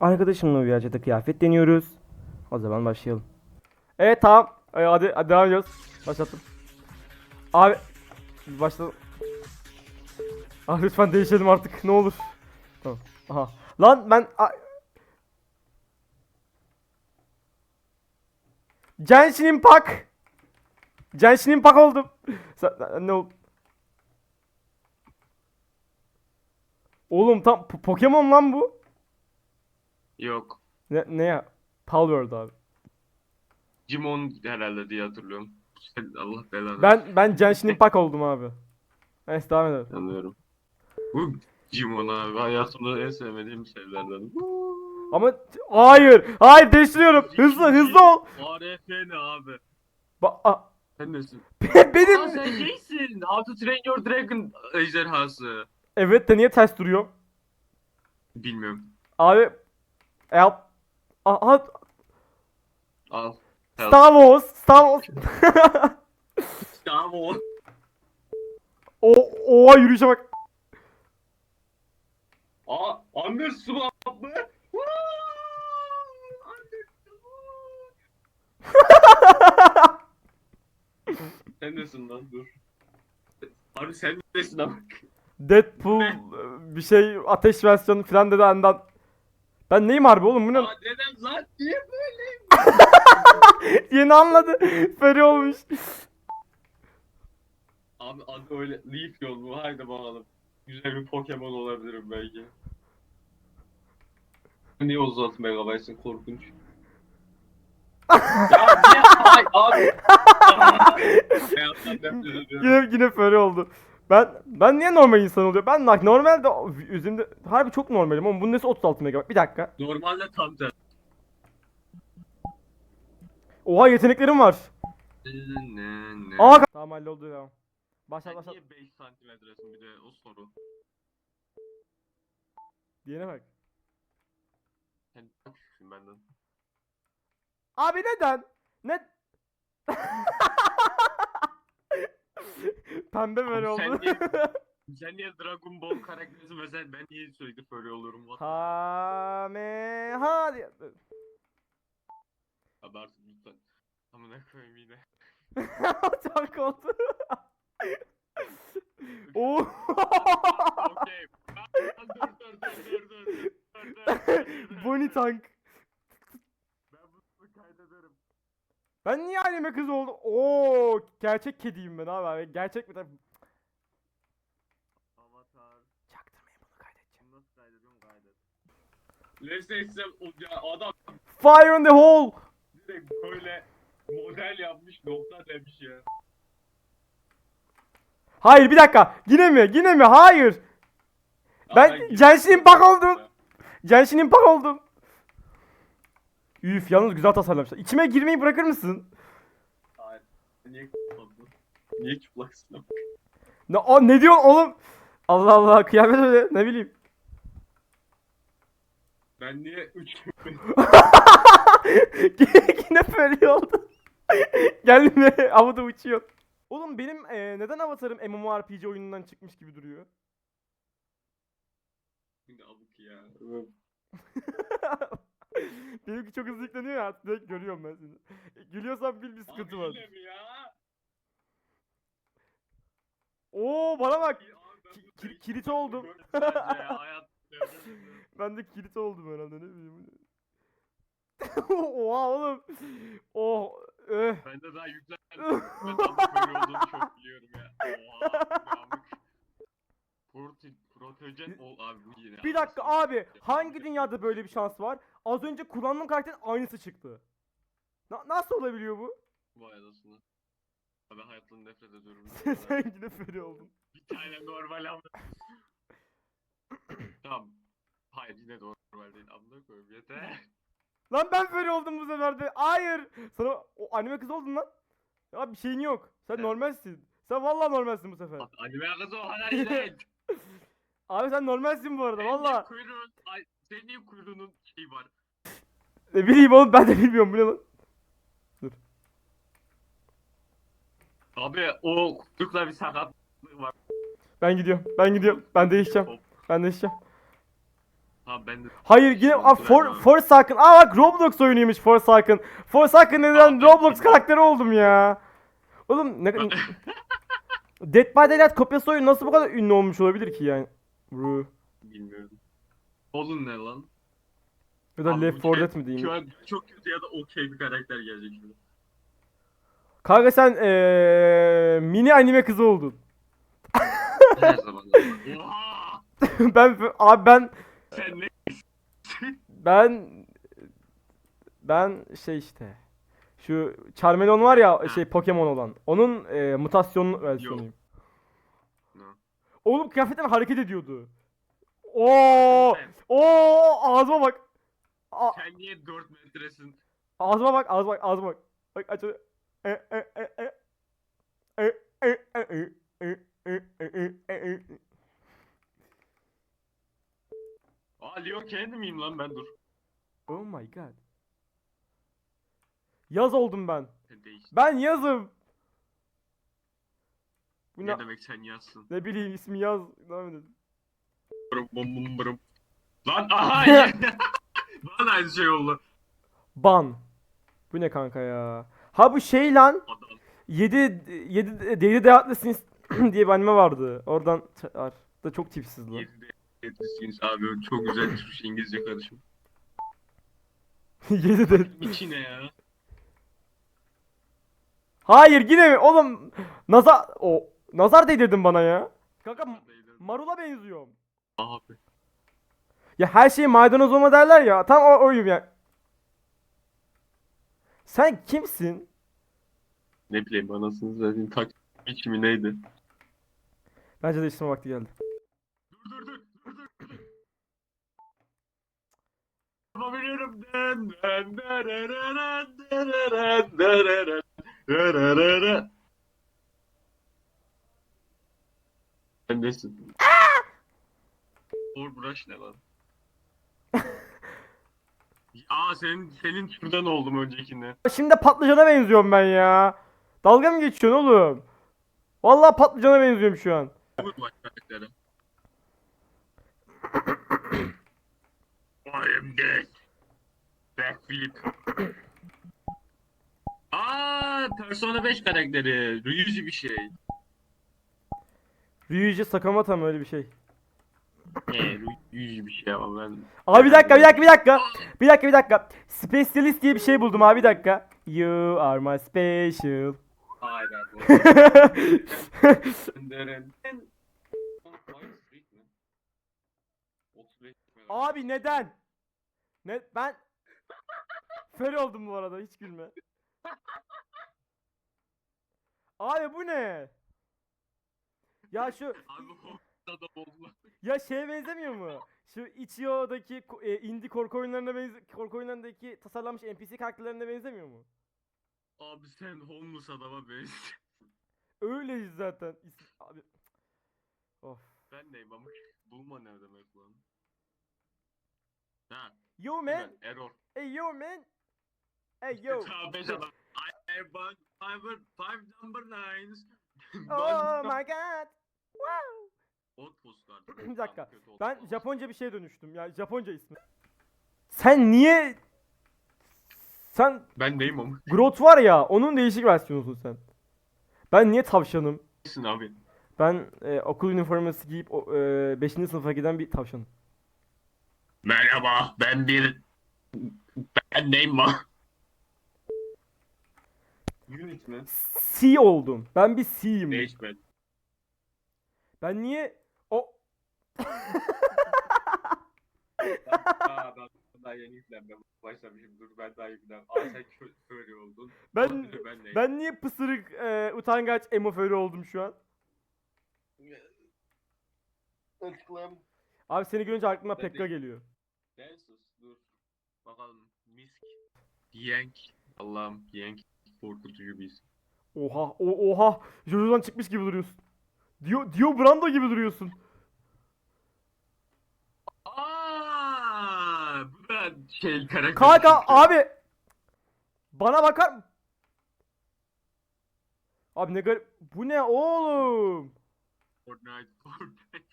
arkadaşımla uyarcada kıyafet deniyoruz. O zaman başlayalım. Evet tamam. Ee, hadi, hadi devam ediyoruz. Başlattım. Abi başladım. Ah lütfen değişelim artık ne olur. Tamam. Aha. Lan ben Genshin Impact. Genshin Impact oldum. Ne oldu? Oğlum tam Po- Pokemon lan bu. Yok. Ne, ne ya? Palworld abi. Jimon herhalde diye hatırlıyorum. Allah belanı. Ben ben Genshin Impact oldum abi. Neyse devam edelim. Anlıyorum. Bu Jimon abi hayatımda en sevmediğim şeylerden. Ama hayır, hayır değiştiriyorum. Hızlı, hızlı ol. ARF ne abi? Ba a- Sen nesin? Aa benim. sen şeysin. How to Train Your Dragon ejderhası. Evet de niye ters duruyor? Bilmiyorum. Abi el Aha, Al. Help. Star Wars, Star Wars. Star Wars. o oha yürüyüşe bak. Aa, Under Swap mı? Sen nesin lan dur. Abi sen nesin ama? Deadpool bir şey ateş versiyonu falan dedi andan. Ben neyim harbi oğlum bu ne? Aa neden lan? Niye böyleyim? Yeni anladı. Feri olmuş. Abi adı öyle Leaf yol mu? Haydi bakalım. Güzel bir Pokemon olabilirim belki. Niye 36 megabaytsın korkunç. ya niye? Ay abi. Hayattan nefret ediyorum. Yine yine feri oldu. Ben ben niye normal insan oluyor? Ben bak normalde yüzümde harbi çok normalim ama bunun nesi 36 megabayt? Bir dakika. Normalde tam tersi. Oha yeteneklerim var. Ne ne. Aa tamam halloldu devam. Başla Sen başla. niye 5 santimetresin bir de o soru. Diyene bak. Sen çok küçüksün benden. Abi neden? Ne? Pembe böyle sen oldu. niye- Sen niye Dragon Ball karakterisin mesela ben niye sürekli böyle olurum? What? Kameha diye. Abi artık lütfen. Amına koyayım yine. Çok oldu. Oo. Okey. Dur dur dur dur dur dur. Dur, dur, dur. Bonnie Tank. Ben bunu kaydederim. Ben niye anneme kız oldum? Oo, gerçek kediyim ben abi. Gerçek mi tabii? Avatar. Çaktırmayın bunu kaydedeceğim. Nasıl kaydediyorum kaydet. Let's say sen- ya adam Fire in the hole. direkt böyle model yapmış nokta demiş ya. Hayır bir dakika. Yine mi? Yine mi? Hayır. Ben Ama Genshin Impact oldum. Genshin Impact oldum. Üf yalnız güzel tasarlamışlar. İçime girmeyi bırakır mısın? Hayır. Niye çıplaksın? Niye çıplaksın? Ne, o, ne diyorsun oğlum? Allah Allah kıyamet öyle ne bileyim. Ben niye 3 Yine böyle oldu. Geldim ve havada uçuyor. Oğlum benim e, neden avatarım MMORPG oyunundan çıkmış gibi duruyor? Yine abuk ya. Benimki çok hızlı yükleniyor ya. Direkt görüyorum ben seni. Gülüyorsan bil bir sıkıntı Abi var. mi ya? Oo bana bak. Abi ben Ki- bu kir- tek- kilit oldum. Ya, hayat- Ben de kilit oldum herhalde ne bileyim. Oha oğlum. Oh. öh. Ben de daha yüklenmedim. Ben daha böyle olduğunu çok biliyorum ya. Oha. Yağmur. Prote protejen ol abi bu yine. Bir dakika abi. Hangi dünyada böyle bir şans var? Az önce kullandığım karakterin aynısı çıktı. Na- nasıl olabiliyor bu? Vay anasını. Abi Ben hayattan nefret ediyorum. Sen yine feri oldun. Bir tane normal ama. tamam. Hayır yine normal değil. Amına koyayım yeter. Lan ben feri oldum bu sefer de. Hayır. Sana o anime kız oldun lan. Ya bir şeyin yok. Sen Evet. normalsin. Sen vallahi normalsin bu sefer. Anime kızı o kadar iyi değil. Abi sen normalsin bu arada valla. Kuyruğun, ay, senin kuyruğunun şeyi var. Ne bileyim oğlum ben de bilmiyorum bu ne lan. Abi o kuyrukla bir sakatlık var. Ben gidiyorum. Ben gidiyorum. Ben değişeceğim. Ben değişeceğim. Ha ben de Hayır yine Aa, For, Forsaken. Aa bak Roblox oyunuymuş Forsaken. Forsaken neden Roblox karakteri oldum ya. Oğlum ne Dead by Daylight kopyası oyun nasıl bu kadar ünlü olmuş olabilir ki yani? Bro. bilmiyorum. Oğlum ne lan? Ya da Abi Left bu 4 şey- Dead mi diyeyim? Şu an çok kötü ya da okey bir karakter gelecek şimdi. Kanka sen eee mini anime kızı oldun. Her zaman. Oha! ben abi ben Sen ne? ben ben şey işte şu Charmeleon var ya şey Pokemon olan. Onun eee mutasyon versiyonuyum. Oğlum kıyafetten hareket ediyordu. Oo! Oo! Ağzıma bak. A- sen niye 4 metresin? ağzıma bak, ağzıma bak, ağzıma bak. Bak aç. E e e e. E e e e. E e e e e. Aa Leo kendi miyim lan ben dur. Oh my god. Yaz oldum ben. Değiştin. Ben yazım. Bu ne? Ne demek sen yazsın? Ne bileyim ismi yaz. Devam edelim. Bırım bırım. Lan aha ya. Bana aynı şey oldu. Ban. Bu ne kanka ya? Ha bu şey lan. Adam. 7 7 Deli Deathless'in diye bir anime vardı. Oradan var. Da çok tipsiz lan. Yedide yedisiniz abi çok güzel Türkçe İngilizce karışım. 7 de. İki ne ya? Hayır yine mi? Oğlum nazar o nazar değdirdin bana ya. Kanka marula benziyorum. Abi. Ya her şeyi maydanoz olma derler ya. Tam o oyum ya. Sen kimsin? Ne bileyim anasını zaten tak biçimi neydi? Bence değiştirme vakti geldi. Dur dur dur dur dur. dur. Yapabiliyorum. Den, den, dereren, dereren, dereren, dereren. Sen nesin? Brush ne lan? Aa senin senin türden oldum öncekinde. Şimdi patlıcana benziyorum ben ya. Dalga mı geçiyorsun oğlum? Vallahi patlıcana benziyorum şu an. Vur bak karaktere. I am dead. Backflip. Aa, Persona 5 karakteri. Ryuji bir şey. Ryuji Sakamata mı öyle bir şey? He, Ryuji bir şey ama ben... Abi bir dakika bir dakika bir dakika. Bir dakika bir dakika. Specialist diye bir şey buldum abi bir dakika. You are my special. Hayır abi. Abi neden? Ne ben Fer oldum bu arada hiç gülme. Abi bu ne? Ya şu Abi o da oldu. ya şeye benzemiyor mu? Şu Itch.io'daki ko- e, indie korku oyunlarına benze korku oyunlarındaki tasarlanmış NPC karakterlerine benzemiyor mu? Abi sen homeless adama benziyorsun. Öyleyiz zaten. İs- Abi. Of. Ben neyim ama bulma ne demek lan? Ha, Yo man. ben error. Hey yo man. Hey yo. Ta beş adam. I have one, five, five number nines. Oh my god. Wow. Ot postlar. Bir dakika. Ben. Japonca bir şeye dönüştüm. Ya Japonca ismi. Sen niye sen Ben neyim ama? Grot var ya onun değişik versiyonusun sen. Ben niye tavşanım? Nesin abi? Ben e, okul üniforması giyip 5. sınıfa giden bir tavşanım. Merhaba, ben bir... Ben neyim ama? Unit mi? C oldum. Ben bir C'yim. Değişmedi. Ben niye o Aa ben daha yeni yüklenmeye başlamışım. Dur ben daha yüklen. Aa sen kö- böyle oldun. ben ben ben niye pısırık e, utangaç emoförü oldum şu an? Açıklayayım. Abi seni görünce aklıma Ben Pekka geliyor. Densus dur. Bakalım. Misk. Yank. Allah'ım Yank. Korkutucu bir isim. Oha, o, oha. Jojo'dan çıkmış gibi duruyorsun. Dio, Dio Brando gibi duruyorsun. Aa, bu da şey karakter. Kanka abi. Bana bakar Abi ne garip. Bu ne oğlum? Fortnite, Fortnite.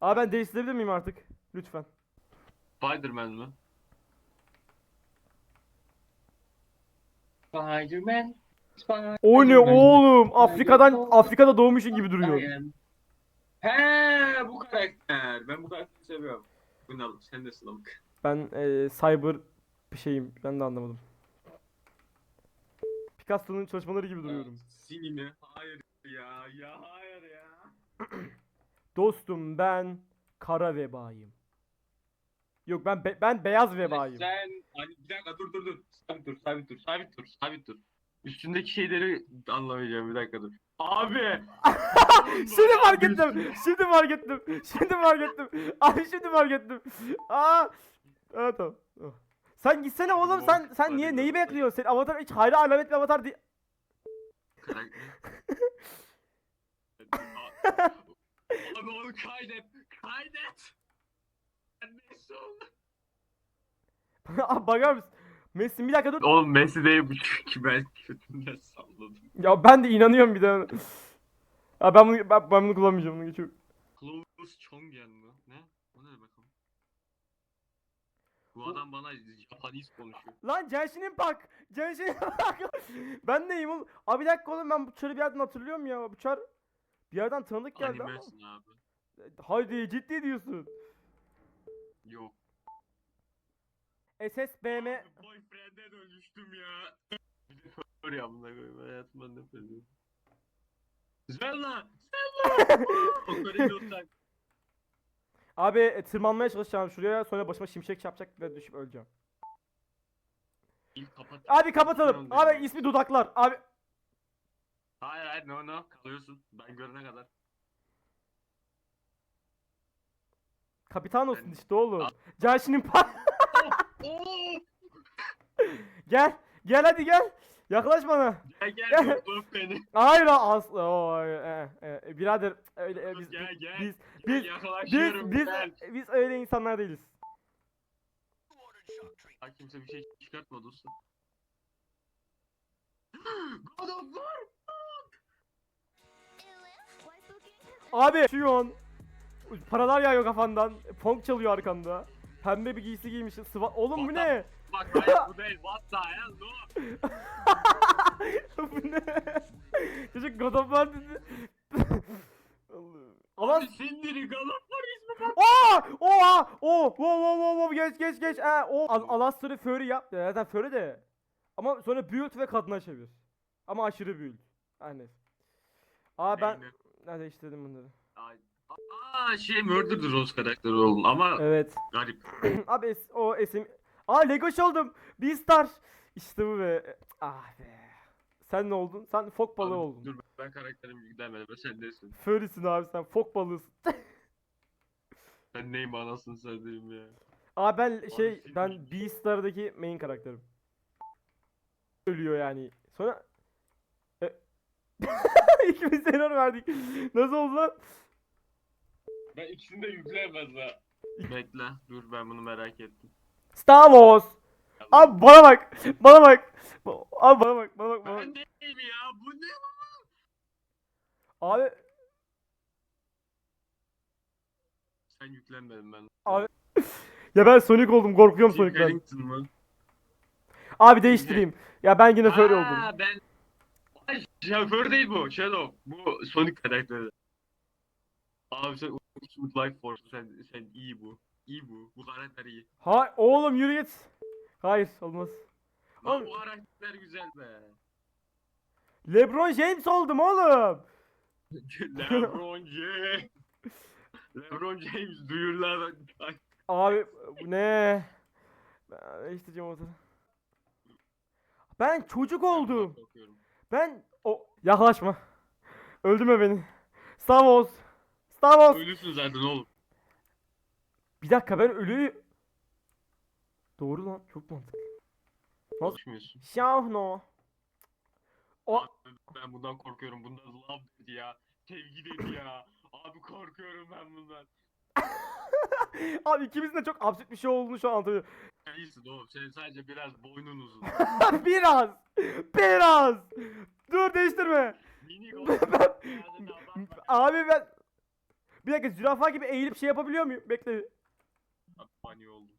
Abi ben değiştirebilir miyim artık? Lütfen. Spiderman mı? Spider-Man. O ne oğlum? Afrika'dan Afrika'da doğmuşsun gibi duruyor. He bu karakter. Ben bu karakteri seviyorum. Bunu sen de sınavık. Ben eee, cyber bir şeyim. Ben de anlamadım. Picasso'nun çalışmaları gibi duruyorum. Sinimi. Hayır ya. Ya hayır ya. Dostum ben kara vebayım. Yok ben be- ben beyaz vebayım. Sen hani bir dakika dur dur dur. Sabit dur sabit dur. Sabit dur, sabit dur. Üstündeki şeyleri anlamayacağım bir dakika dur. Abi! Şimdi fark ettim. Şimdi fark ettim. Şimdi fark ettim. Abi şimdi fark ettim. Aa. Evet tamam. Oh. Sen gitsene oğlum sen sen niye neyi bekliyorsun? Senin avatar hiç hayra alamet bir avatar değil. Abi onu kaydet. Kaydet. Messi oldum. Abi bakar mısın? Messi bir dakika dur. Oğlum Messi değil bu çünkü ben kötümden salladım. Ya ben de inanıyorum bir de. Ya ben bunu ben, ben bunu kullanmayacağım bunu geçiyorum. Klaus Chongyan mı? Ne? O ne demek o? Bu adam bana Japanese konuşuyor. Lan Genshin Impact. Genshin Impact. ben neyim oğlum? Abi bir dakika oğlum ben bu çarı bir yerden hatırlıyorum ya. Bu çar bir yerden tanıdık geldi ama. Animesin abi. Haydi ciddi diyorsun. Yok. SSBM Abi boyfriend'e dönüştüm ya. Bir de fır ya buna koyayım hayatımdan nefret ediyorum. Of Time. Abi e, tırmanmaya çalışacağım şuraya sonra başıma şimşek çarpacak ve düşüp öleceğim. İlk kapat. Abi kapatalım. Abi ismi dudaklar. Abi Hayır hayır no no kalıyorsun. Ben görene kadar. Kapitan olsun Ben- işte oğlum. Impact. Oo! gel. Gel hadi gel. Yaklaş bana. Gel gel dur beni. Hayır asla. Oo, e, e, e, birader öyle e, biz Gel, gel. biz Gel, biz Yakalaşıyorum biz gel. biz öyle insanlar değiliz. Ha, kimse bir şey çıkartmadı usta. God of War! Abi şu an paralar yağıyor kafandan. Funk çalıyor arkanda. Pembe bir giysi giymişsin. Sıva Oğlum bu ne? Bak hayır bu değil. What the hell no? bu ne? Çocuk God of War dedi. Abi Sindiri God of War ismi bak. Aa! Oha! Oh! Wow wow wow wow geç geç geç. Ha, o Al Alastor'u Fury yap. Ya Zaten Fury de. Ama sonra build ve kadına çevir. Ama aşırı. Her neyse. Aa ben Neyine? ne değiştirdim bunları. Ay- Aa şey Murder the Rose karakteri oldum ama Evet. garip. Abi es- o esim. Aa Legoş oldum. Beastar. İşte bu be. Ah be. Sen ne oldun? Sen fok balığı Abi, oldun. Dur ben karakterim yüklenmedi. Sen nesin? Furry'sin abi sen fok balığısın. Ben neyim anasını satayım ya. Aa ben şey Abi, ben. Beastar'daki main karakterim. Ölüyor yani. Sonra e... İkimiz senaryo verdik. Nasıl oldu lan? Ben ikisini de yükleyemez ha. Bekle dur ben bunu merak ettim. Star Wars. Abi bana bak. Bana bak. Abi bana bak. Bana bak. Bana bak. Ben neyim ya bu ne? Abi Sen yüklenmedin ben. Abi, ya ben Sonic oldum. Korkuyorum Tim Sonic'ten. Mı? Abi değiştireyim. Ya ben yine Furry oldum. Aa, ben... Ay şoför değil bu. Shadow. Bu Sonic karakteri. Abi sen Life Force. Sen, sen iyi bu. İyi bu. Bu karakter iyi. Ha oğlum yürü git. Hayır olmaz. Lan bu karakter güzel be. LeBron James oldum oğlum. LeBron James. LeBron James duyurlar. Abi ne? Ben değiştireceğim o zaman. Ben çocuk oldum. Ben o yaklaşma. Öldürme beni. Star Wars. Star Wars. Ölüsün zaten oğlum. Bir dakika ben ölüyü Doğru lan çok mantıklı. Nasıl? Konuşmuyorsun. Şahno. O ben bundan korkuyorum. Bundan love dedi ya. Sevgi dedi ya. Abi korkuyorum ben bundan. abi ikimizin de çok absürt bir şey olduğunu şu an anlatıyorum. İyisin oğlum. Senin sadece biraz boynun uzun. biraz. Biraz. Dur değiştirme. Mini gol. Ben- Abi ben Bir dakika zürafa gibi eğilip şey yapabiliyor muyum? Bekle. Abi bunny oldum.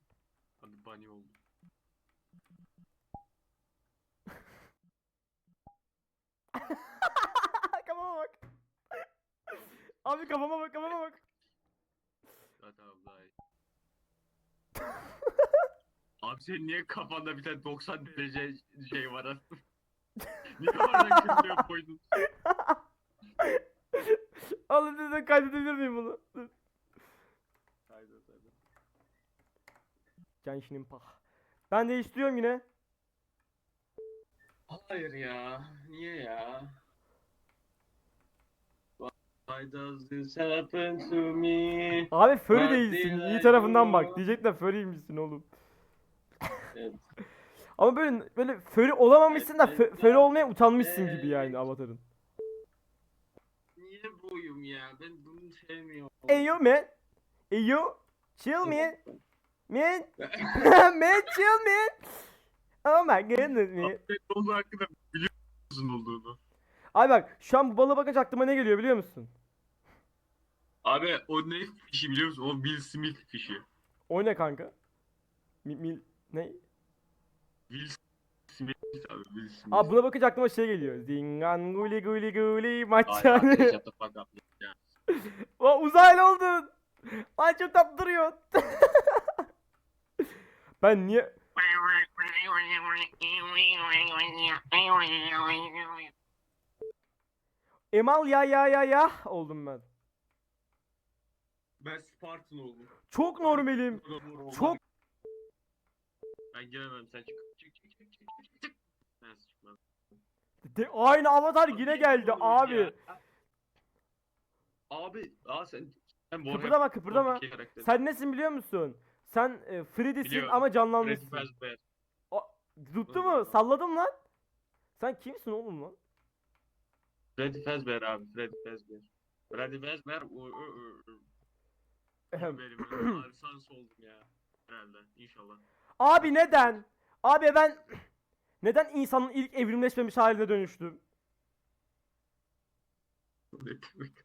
Abi bunny oldum. kafama bak. Abi kafama bak kafama bak. İyi. Abi senin niye kafanda bir tane 90 derece şey var aslında? niye oradan kırmıyor koydun? Oğlum dedim kaydedebilir miyim bunu? Haydi tabii. Genshin Impact. Ben değiştiriyorum yine. Hayır ya. Niye ya? Why does this happen to me? Abi furry değilsin. did İyi tarafından bak. do? Diyecekler furry'mişsin oğlum. Evet. Ama böyle böyle furry olamamışsın da fö- furry olmaya utanmışsın gibi yani avatarın. Buyum ya? Ben bunu sevmiyorum. Eyo man. Eyo. Chill man. Man. man chill man. Oh my goodness man. Onun hakkında biliyor musun olduğunu? Abi bak şu an bu balığa bakınca aklıma ne geliyor biliyor musun? Abi o ne fişi biliyor musun? O Will Smith fişi. O ne kanka? Mi, mil, ne? Will Smith abi Will Smith. Abi buna bakınca aklıma şey geliyor. Zingan guli guli guli ya. Aa, uzaylı oldun. Ay çok tatlı duruyor. ben niye... Emal ya ya ya ya oldum ben. Ben Spartan oldum. Çok normalim. Çok Ben giremem sen çık. Çık çık çık çık çık çık. Ben çıkmam. de, aynı avatar yine geldi abi. Ya. Abi, aa sen sen bu Kıpırdama kıpırdama. iki karakter. Sen nesin biliyor musun? Sen e, Freddy'sin Biliyorum. ama Freddy canlanmışsın. Fazbear. Tuttu mu? Salladım lan. Sen kimsin oğlum lan? Freddy Fazbear abi, Freddy Fazbear. Freddy Fazbear, o, o, o, o. Ehem. benim abi sans oldum ya. Herhalde, inşallah. Abi neden? Abi ben neden insanın ilk evrimleşmemiş haline dönüştüm?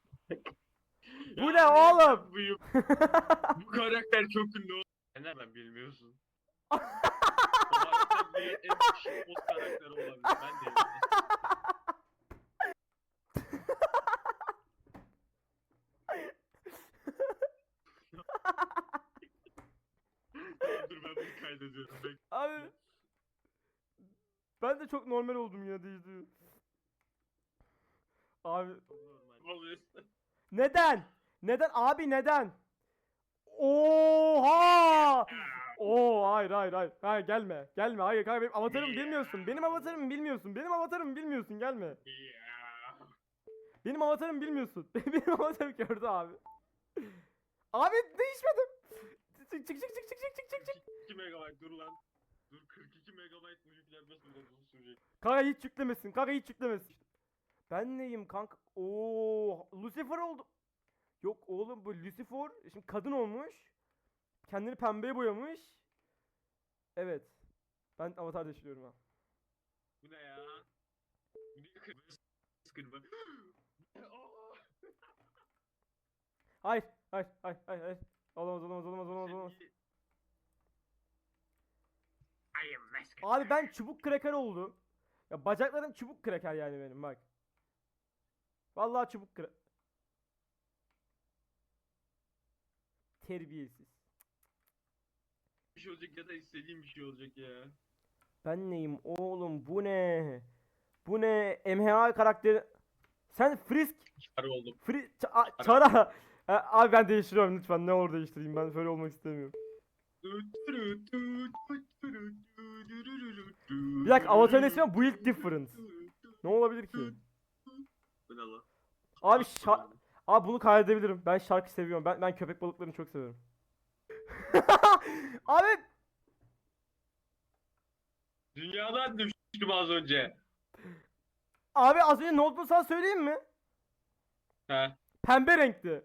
Bu ne oğlum? Bu, bu karakter çok ünlü nereden bilmiyorsun? o karakter en kişi olabilir? Ben de bilmiyorum. Tamam, Dur ben bunu kaydediyorum. Bekle. Abi ben de çok normal oldum yine değişti. Abi Ne oluyorsun? neden? Neden abi neden? Oha! Oo hayır hayır hayır. Hayır gelme. Gelme. Hayır kanka benim avatarımı bilmiyorsun. Benim avatarımı bilmiyorsun. Benim avatarımı bilmiyorsun. Gelme. Benim avatarımı bilmiyorsun. benim avatarım gördü abi. Abi değişmedim. Çık çık çık çık çık çık çık çık. 2 megabayt dur lan. Dur 42 megabayt mı yüklenmesi biraz uzun sürecek. Kanka hiç yüklemesin. Kanka hiç yüklemesin. Ben neyim kanka? Oo, Lucifer oldu. Yok oğlum bu Lucifer şimdi kadın olmuş. Kendini pembeye boyamış. Evet. Ben avatar değiştiriyorum ha. Bu ne ya? Bu ne kırmızı Hayır, hayır, hayır, hayır, hayır. Olamaz, olamaz, olamaz, olamaz, olamaz. Abi ben çubuk kraker oldum. Ya bacaklarım çubuk kraker yani benim bak. Vallahi çubuk kraker. Terbiyesiz. Bir şey olacak ya da istediğim bir şey olacak ya. Ben neyim oğlum bu ne? Bu ne? MHA karakteri. Sen Frisk. Çar oldum. Fri Ç- a- Çara. Ha, Abi ben değiştiriyorum lütfen ne olur değiştireyim ben böyle olmak istemiyorum. Bir dakika avatarın ismi Build Difference. Ne olabilir ki? Bu ne lan? Abi şa- Abi bunu kaydedebilirim. Ben şarkı seviyorum. Ben ben köpek balıklarını çok seviyorum. Abi Dünyadan düştüm az önce. abi az önce ne olduğunu sana söyleyeyim mi? He. Pembe renkti.